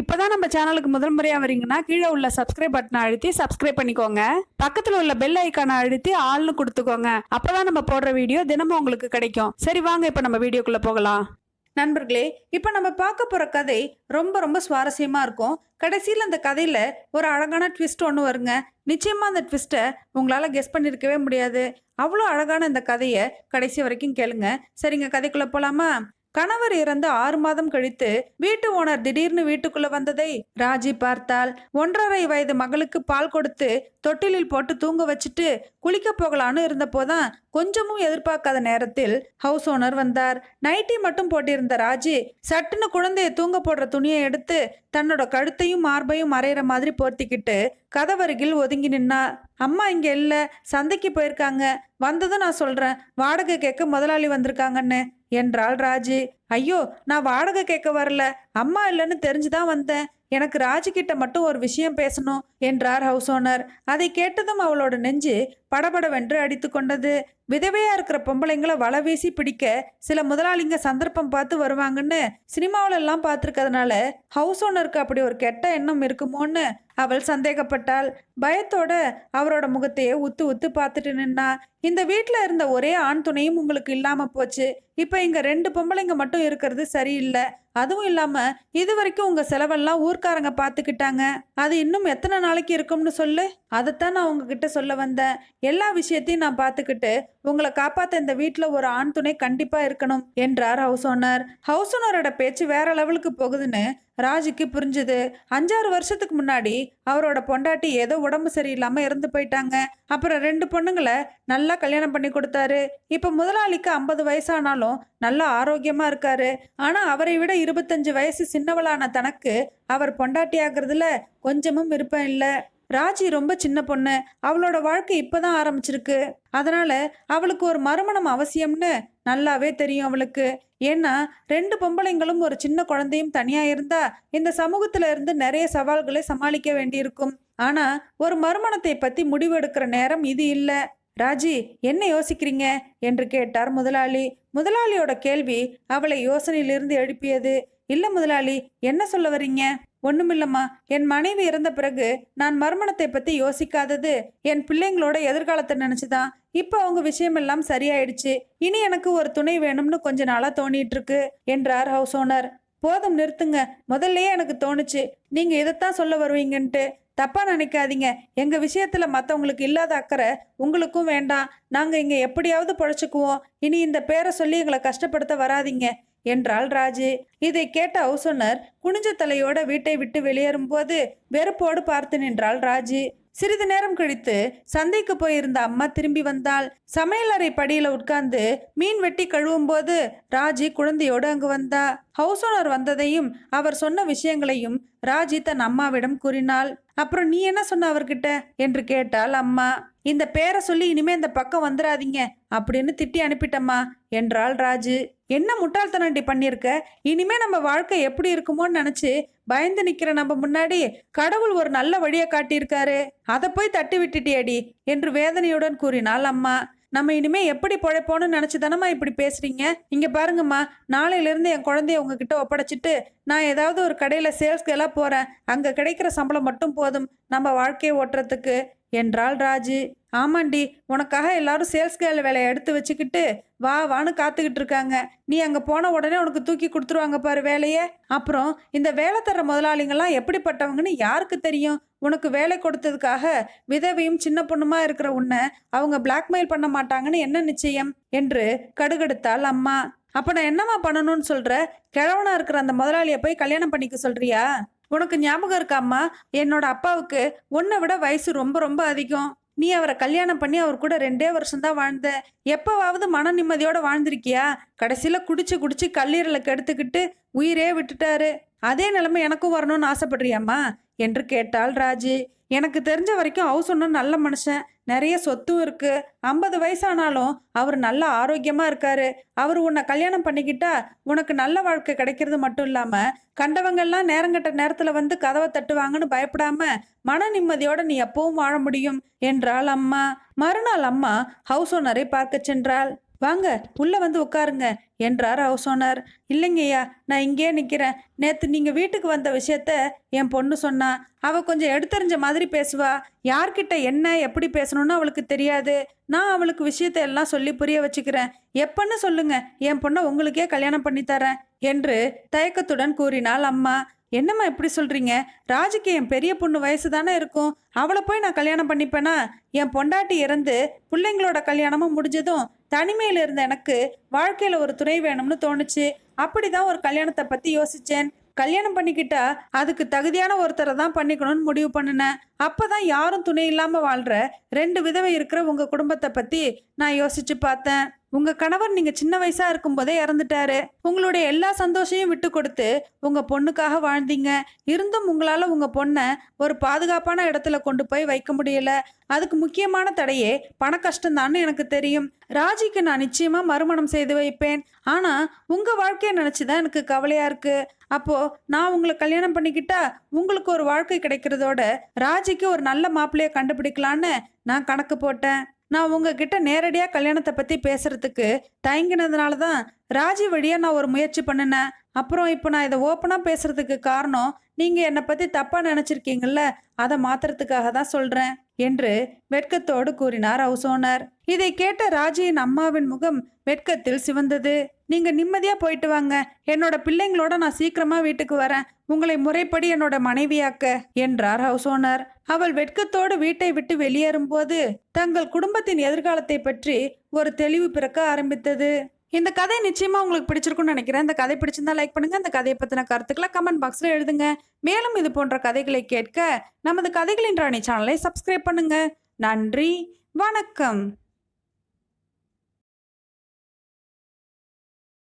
இப்போதான் நம்ம சேனலுக்கு முதல் முறையாக வரீங்கன்னா கீழே உள்ள சப்ஸ்கிரைப் பட்டனை அழுத்தி சப்ஸ்கிரைப் பண்ணிக்கோங்க. பக்கத்தில் உள்ள பெல் ஐக்கானை அழுத்தி ஆள்னு கொடுத்துக்கோங்க. அப்போதான் நம்ம போடுற வீடியோ தினமும் உங்களுக்கு கிடைக்கும். சரி வாங்க இப்போ நம்ம வீடியோக்குள்ளே போகலாம். நண்பர்களே இப்போ நம்ம பார்க்க போகிற கதை ரொம்ப ரொம்ப சுவாரஸ்யமாக இருக்கும். கடைசியில் அந்த கதையில் ஒரு அழகான ட்விஸ்ட் ஒன்று வருங்க. நிச்சயமாக அந்த ட்விஸ்ட்டை உங்களால் கெஸ் பண்ணியிருக்கவே முடியாது. அவ்வளோ அழகான இந்த கதையை கடைசி வரைக்கும் கேளுங்க. சரிங்க கதைக்குள்ளே போகலாமா கணவர் இறந்து ஆறு மாதம் கழித்து வீட்டு ஓனர் திடீர்னு வீட்டுக்குள்ள வந்ததை ராஜி பார்த்தாள் ஒன்றரை வயது மகளுக்கு பால் கொடுத்து தொட்டிலில் போட்டு தூங்க வச்சுட்டு குளிக்க போகலான்னு இருந்தபோதான் கொஞ்சமும் எதிர்பார்க்காத நேரத்தில் ஹவுஸ் ஓனர் வந்தார். நைட்டி மட்டும் போட்டிருந்த ராஜி சட்டுன்னு குழந்தைய தூங்க போடுற துணியை எடுத்து தன்னோட கழுத்தையும் மார்பையும் மறையிற மாதிரி போர்த்திக்கிட்டு கதவருகில் ஒதுங்கி நின்னா அம்மா இங்க இல்ல. சந்தைக்கு போயிருக்காங்க. வந்ததும் நான் சொல்றேன். வாடகை கேட்க முதலாளி வந்திருக்காங்கன்னு. என்றாள் ராஜு. ஐயோ நான் வாடகை கேட்க வரல. அம்மா இல்லைன்னு தெரிஞ்சுதான் வந்தேன். எனக்கு ராஜு கிட்ட மட்டும் ஒரு விஷயம் பேசணும் என்றார் ஹவுஸ் ஓனர் அதை கேட்டதும் அவளோட நெஞ்சு படபடவென்று அடித்து கொண்டது. விதவையா இருக்கிற பொம்பளைங்களை வலை வீசி பிடிக்க சில முதலாளிங்க சந்தர்ப்பம் பார்த்து வருவாங்கன்னு சினிமாவிலெல்லாம் பார்த்துருக்கறதுனால ஹவுஸ் ஓனருக்கு அப்படி ஒரு கெட்ட எண்ணம் இருக்குமோன்னு அவள் சந்தேகப்பட்டாள். பயத்தோட அவரோட முகத்தையே உத்து உத்து பார்த்துட்டு நின்னா இந்த வீட்டில் இருந்த ஒரே ஆண் துணையும் உங்களுக்கு இல்லாமல் போச்சு. இப்போ இங்கே ரெண்டு பொம்பளைங்க மட்டும் இருக்கிறது சரியில்லை. அதுவும் இல்லாமல் இது வரைக்கும் உங்கள் செலவெல்லாம் ஊர்க்காரங்க பார்த்துக்கிட்டாங்க அது இன்னும் எத்தனை நாளைக்கு இருக்கும்னு சொல்லு. அதைத்தான் நான் உங்ககிட்ட சொல்ல வந்தேன். எல்லா விஷயத்தையும் நான் பார்த்துக்கிட்டு உங்களை காப்பாத்த இந்த வீட்டில் ஒரு ஆண் துணை கண்டிப்பா இருக்கணும் என்றார் ஹவுஸ் ஓனர் ஹவுஸ் ஓனரோட பேச்சு வேற லெவலுக்கு போகுதுன்னு ராஜுக்கு புரிஞ்சுது. அஞ்சாறு வருஷத்துக்கு முன்னாடி அவரோட பொண்டாட்டி ஏதோ உடம்பு சரியில்லாம இறந்து போயிட்டாங்க. அப்புறம் ரெண்டு பொண்ணுங்களை நல்லா கல்யாணம் பண்ணி கொடுத்தாரு. இப்ப முதலாளிக்கு ஐம்பது வயசானாலும் நல்லா ஆரோக்கியமா இருக்காரு. ஆனா அவரை விட இருபத்தஞ்சு வயசு சின்னவளான தனக்கு அவர் பொண்டாட்டி ஆகுறதுல கொஞ்சமும் விருப்பம் இல்லை. ராஜி ரொம்ப சின்ன பொண்ணு. அவளோட வாழ்க்கை இப்போதான் ஆரம்பிச்சிருக்கு. அதனால அவளுக்கு ஒரு மறுமணம் அவசியம்னு நல்லாவே தெரியும் அவளுக்கு. ஏன்னா ரெண்டு பொம்பளைங்களும் ஒரு சின்ன குழந்தையும் தனியா இருந்தா இந்த சமூகத்துல இருந்து நிறைய சவால்களை சமாளிக்க வேண்டியிருக்கும். ஆனா ஒரு மறுமணத்தை பத்தி முடிவெடுக்கிற நேரம் இது இல்ல. ராஜி என்ன யோசிக்கிறீங்க? என்று கேட்டார் முதலாளி. முதலாளியோட கேள்வி அவளை யோசனையிலிருந்து எழுப்பியது. இல்ல முதலாளி என்ன சொல்ல வரீங்க ஒண்ணுமில்லம்மா. என் மனைவி இறந்த பிறகு நான் மறுமணத்தை பத்தி யோசிக்காதது என் பிள்ளைங்களோட எதிர்காலத்தை நினைச்சுதான். இப்ப அவங்க விஷயமெல்லாம் சரியாயிடுச்சு. இனி எனக்கு ஒரு துணை வேணும்னு கொஞ்ச நாளா தோணிட்டு இருக்கு என்றார் ஹவுஸ் ஓனர் போதும் நிறுத்துங்க. முதல்லயே எனக்கு தோணுச்சு. நீங்க இதைத்தான் சொல்ல வருவீங்கன்ட்டு. தப்பா நினைக்காதீங்க. எங்க விஷயத்துல மத்தவங்களுக்கு இல்லாத அக்கறை உங்களுக்கும் வேண்டாம். நாங்க இங்க எப்படியாவது பொழைச்சுக்குவோம். இனி இந்த பேரை சொல்லி எங்களை கஷ்டப்படுத்த வராதீங்க. என்றாள் ராஜு. இதை கேட்ட ஹவுஸ் ஓனர் குனிஞ்ச தலையோட வீட்டை விட்டு வெளியேறும்போது வெறுப்போடு பார்த்து நின்றாள் ராஜு. சிறிது நேரம் கழித்து சந்தைக்கு போயிருந்த அம்மா திரும்பி வந்தாள். சமையலறை படியில உட்கார்ந்து மீன் வெட்டி கழுவும் போது ராஜி குழந்தையோடு அங்கு வந்தா. ஹவுஸ் ஓனர் வந்ததையும் அவர் சொன்ன விஷயங்களையும் ராஜி தன் அம்மாவிடம் கூறினாள். அப்புறம் நீ என்ன சொன்ன அவர்கிட்ட? என்று கேட்டாள் அம்மா. இந்த பேரை சொல்லி இனிமே இந்த பக்கம் வந்துடாதீங்க அப்படின்னு திட்டி அனுப்பிட்டம்மா என்றாள் ராஜு. என்ன முட்டாள்தனண்டி பண்ணியிருக்க? இனிமே நம்ம வாழ்க்கை எப்படி இருக்குமோன்னு நினைச்சு பயந்து நிக்கிற நம்ம முன்னாடி கடவுள் ஒரு நல்ல வழியை காட்டியிருக்காரு. அதை போய் தட்டி விட்டுட்டியடி என்று வேதனையுடன் கூறினாள் அம்மா. நம்ம இனிமே எப்படி பொழைப்போன்னு நினச்சி தானம்மா இப்படி பேசுறீங்க? இங்க பாருங்கம்மா நாளையிலேருந்து என் குழந்தைய உங்ககிட்ட ஒப்படைச்சிட்டு நான் ஏதாவது ஒரு கடையில் சேல்ஸ்க்கு எல்லாம் போறேன். அங்க கிடைக்கிற சம்பளம் மட்டும் போதும். நம்ம வாழ்க்கையை ஓட்டுறதுக்கு என்றாள் ராஜு. ஆமாண்டி உனக்காக எல்லாரும் சேல்ஸ் கேர்ள் வேலையை எடுத்து வச்சுக்கிட்டு வா வான்னு காத்துக்கிட்டு இருக்காங்க. நீ அங்கே போன உடனே உனக்கு தூக்கி கொடுத்துருவாங்க பாரு வேலையை. அப்புறம் இந்த வேலை தர முதலாளிங்கெல்லாம் எப்படிப்பட்டவங்கன்னு யாருக்கு தெரியும்? உனக்கு வேலை கொடுத்ததுக்காக விதவியும் சின்ன பொண்ணுமா இருக்கிற உன்னை அவங்க பிளாக்மெயில் பண்ண மாட்டாங்கன்னு என்ன நிச்சயம்? என்று கடுகெடுத்தாள் அம்மா. அப்போ நான் என்னம்மா பண்ணணும்னு சொல்கிற கிழவனாக இருக்கிற அந்த முதலாளியை போய் கல்யாணம் பண்ணிக்க சொல்கிறியா உனக்கு ஞாபகம் இருக்காம்மா என்னோட அப்பாவுக்கு உன்னை விட வயசு ரொம்ப ரொம்ப அதிகம். நீ அவரை கல்யாணம் பண்ணி அவர் கூட ரெண்டே வருஷம்தான் வாழ்ந்த. எப்போவாவது மன நிம்மதியோட வாழ்ந்திருக்கியா? கடைசியில் குடிச்சு குடிச்சு கல்லீரலை கெடுத்துக்கிட்டு உயிரே விட்டுட்டாரு. அதே நிலைமை எனக்கும் வரணும்னு ஆசைப்படுறியாம்மா என்று கேட்டாள் ராஜி. எனக்கு தெரிஞ்ச வரைக்கும் ஹவுஸ் ஒன்றும் நல்ல மனுஷன் நிறைய சொத்தும் இருக்கு. ஐம்பது வயசானாலும் அவர் நல்ல ஆரோக்கியமா இருக்காரு. அவர் உன்னை கல்யாணம் பண்ணிக்கிட்டா உனக்கு நல்ல வாழ்க்கை கிடைக்கிறது மட்டும் இல்லாம கண்டவங்கள்லாம் நேரங்கட்ட நேரத்துல வந்து கதவை தட்டுவாங்கன்னு பயப்படாம மன நிம்மதியோட நீ எப்பவும் வாழ முடியும் என்றாள் அம்மா. மறுநாள் அம்மா ஹவுஸ் ஓனரை பார்க்க சென்றாள். வாங்க உள்ள வந்து உட்காருங்க என்றார். ஹவுஸ் ஓனர் இல்லைங்கய்யா நான் இங்கேயே நிற்கிறேன் நேற்று நீங்கள் வீட்டுக்கு வந்த விஷயத்த என் பொண்ணு சொன்னா அவள் கொஞ்சம் எடுத்தறிஞ்ச மாதிரி பேசுவா. யார்கிட்ட என்ன எப்படி பேசணும்னு அவளுக்கு தெரியாது. நான் அவளுக்கு விஷயத்தை எல்லாம் சொல்லி புரிய வச்சுக்கிறேன். எப்பன்னு சொல்லுங்க என் பொண்ணை உங்களுக்கே கல்யாணம் பண்ணித்தரேன் என்று தயக்கத்துடன் கூறினாள் அம்மா. என்னம்மா இப்படி சொல்கிறீங்க ராஜுக்கு என் பெரிய பொண்ணு வயசு தானே இருக்கும். அவளை போய் நான் கல்யாணம் பண்ணிப்பேனா? என் பொண்டாட்டி இறந்து பிள்ளைங்களோட கல்யாணமும் முடிஞ்சதும் தனிமையில் இருந்த எனக்கு வாழ்க்கையில் ஒரு துணை வேணும்னு தோணுச்சு. அப்படி தான் ஒரு கல்யாணத்தை பற்றி யோசித்தேன் கல்யாணம் பண்ணிக்கிட்டா அதுக்கு தகுதியான ஒருத்தரை தான் பண்ணிக்கணும்னு முடிவு பண்ணினேன். அப்பதான் யாரும் துணை இல்லாமல் வாழ்கிற ரெண்டு விதவை இருக்கிற உங்கள் குடும்பத்தை பற்றி நான் யோசித்து பார்த்தேன். உங்க கணவர் நீங்க சின்ன வயசா இருக்கும்போதே இறந்துட்டாரு. உங்களுடைய எல்லா சந்தோஷையும் விட்டு கொடுத்து உங்க பொண்ணுக்காக வாழ்ந்தீங்க. இருந்தும் உங்களால உங்க பொண்ணை ஒரு பாதுகாப்பான இடத்துல கொண்டு போய் வைக்க முடியல. அதுக்கு முக்கியமான தடையே பண கஷ்டம்தான்னு எனக்கு தெரியும். ராஜிக்கு நான் நிச்சயமா மறுமணம் செய்து வைப்பேன். ஆனா உங்க வாழ்க்கையை நினைச்சுதான் எனக்கு கவலையா இருக்கு. அப்போ நான் உங்களை கல்யாணம் பண்ணிக்கிட்டா உங்களுக்கு ஒரு வாழ்க்கை கிடைக்கிறதோட ராஜிக்கு ஒரு நல்ல மாப்பிள்ளைய கண்டுபிடிக்கலான்னு நான் கணக்கு போட்டேன். நான் உங்ககிட்ட நேரடியாக கல்யாணத்தை பற்றி பேசுறதுக்கு தயங்கினதுனால தான் ராஜி வழியாக நான் ஒரு முயற்சி பண்ணினேன். அப்புறம் இப்போ நான் இதை ஓப்பனாக பேசுறதுக்கு காரணம் நீங்கள் என்னை பற்றி தப்பாக நினச்சிருக்கீங்கல்ல அதை மாத்துறதுக்காக தான் சொல்கிறேன் என்று வெட்கத்தோடு கூறினார் ஹவுஸ் ஓனர் இதை கேட்ட ராஜியின் அம்மாவின் முகம் வெட்கத்தில் சிவந்தது. நீங்க நிம்மதியா போயிட்டு வாங்க என்னோட பிள்ளைங்களோட நான் சீக்கிரமா வீட்டுக்கு வரேன் உங்களை முறைப்படி என்னோட மனைவியாக்க என்றார் ஹவுஸ் ஓனர் அவள் வெட்கத்தோடு வீட்டை விட்டு வெளியேறும்போது தங்கள் குடும்பத்தின் எதிர்காலத்தை பற்றி ஒரு தெளிவு பிறக்க ஆரம்பித்தது. இந்த கதை நிச்சயமா உங்களுக்கு பிடிச்சிருக்கும்னு நினைக்கிறேன். இந்த கதை பிடிச்சிருந்தா லைக் பண்ணுங்க. இந்த கதையை பத்தின கருத்துக்களை கமெண்ட் பாக்ஸ்ல எழுதுங்க. மேலும் இது போன்ற கதைகளை கேட்க நமது கதைகளின் ராணி சேனலை சப்ஸ்கிரைப் பண்ணுங்க. நன்றி. வணக்கம்.